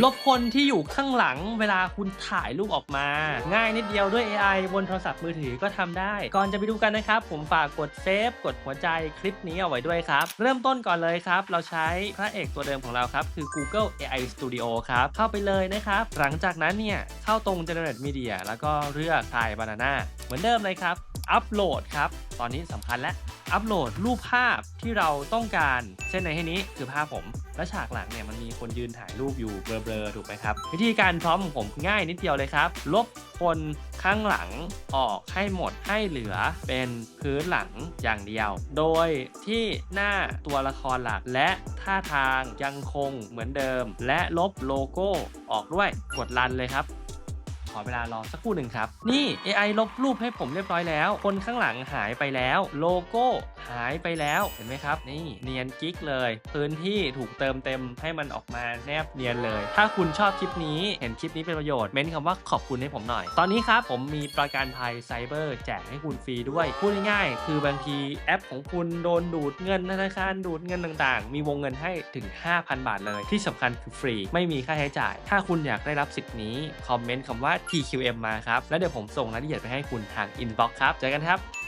ลบคนที่อยู่ข้างหลังเวลาคุณถ่ายรูปออกมา ง่ายนิดเดียวด้วย AI บนโทรศัพท์มือถือก็ทำได้ ก่อนจะไปดูกันนะครับ ผมฝากกดเซฟกดหัวใจคลิปนี้เอาไว้ด้วยครับ เริ่มต้นก่อนเลยครับ เราใช้พระเอกตัวเดิมของเราครับ คือ Google AI Studio ครับ เข้าไปเลยนะครับ หลังจากนั้นเนี่ย เข้าตรง Generate Media แล้วก็เลือก Try Banana เหมือนเดิมเลยครับอัปโหลดครับตอนนี้สำคัญและอัปโหลดรูปภาพที่เราต้องการ เช่นในที่นี้คือภาพผม และฉากหลังเนี่ยมันมีคนยืนถ่ายรูปอยู่เบลอๆถูกไหมครับ วิธีการพร้อมของผมง่ายนิดเดียวเลยครับ ลบคนข้างหลังออกให้หมดให้เหลือเป็นพื้นหลังอย่างเดียว โดยที่หน้าตัวละครหลักและท่าทางยังคงเหมือนเดิม และลบโลโก้ออกด้วยกดรันเลยครับ ขอเวลารอสักครู่หนึ่งครับ นี่ AI ลบรูปให้ผมเรียบร้อยแล้ว คนข้างหลังหายไปแล้ว โลโก้หายไปแล้วเห็นไหมครับ นี่เนียนกิ๊กเลย พื้นที่ถูกเติมเต็มให้มันออกมาแนบเนียนเลย ถ้าคุณชอบคลิปนี้เห็นคลิปนี้เป็นประโยชน์เม้นคำว่าขอบคุณให้ผมหน่อย ตอนนี้ครับผมมีประกันภัยไซเบอร์แจกให้คุณฟรีด้วยพูดง่ายๆคือบางทีแอปของคุณโดนดูดเงินธนาคารดูดเงินต่างๆ มีวงเงินให้ถึง 5,000 บาทเลย ที่สำคัญคือฟรี ไม่มีค่าใช้จ่าย ถ้าคุณอยากได้รับสิทธิ์นี้คอมเมนต์คำว่า TQM มาครับ แล้วเดี๋ยวผมส่งรายละเอียดไปให้คุณทางอินบ็อกซ์ครับ เจอกันครับ